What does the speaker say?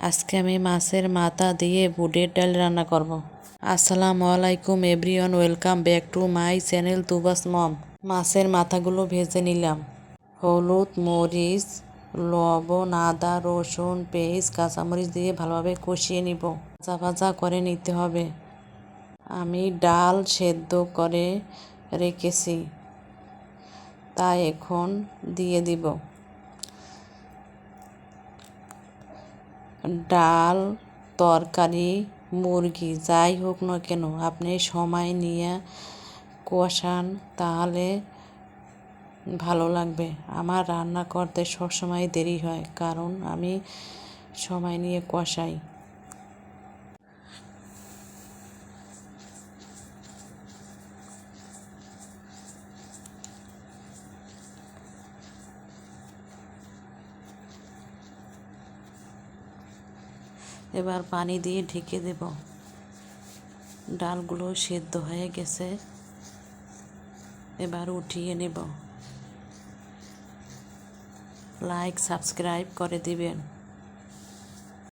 আজকে আমি মাছের মাথা দিয়ে বুটের ডাল রান্না করব। আসসালামু আলাইকুম, everyone, welcome back to my channel Tuba's mom. মাছের মাথাগুলো ভেজে নিলাম। হলুদ, মরিচ, লবণ, আদা, রসুন পেঁয়াজ কাঁচামরিচ দিয়ে ভালোভাবে কষিয়ে নিব। ভাজা ভাজা করে নিতে হবে। আমি ডাল সেদ্ধ করে রেখেছি। তা এখন দিয়ে দিব। ডাল, তরকারি, মুরগি, যাই হোক না কেন, আপনি সময় নিয়ে কষান, তাহলে ভালো লাগবে। আমার রান্না করতে সবসময় দেরি হয়, কারণ আমি সময় নিয়ে কষাই। এবার পানি দিয়ে ঢেকে দেব। ডালগুলো সেদ্ধ হয়ে গেছে। এবার উঠিয়ে নেব। লাইক, সাবস্ক্রাইব করে দিবেন।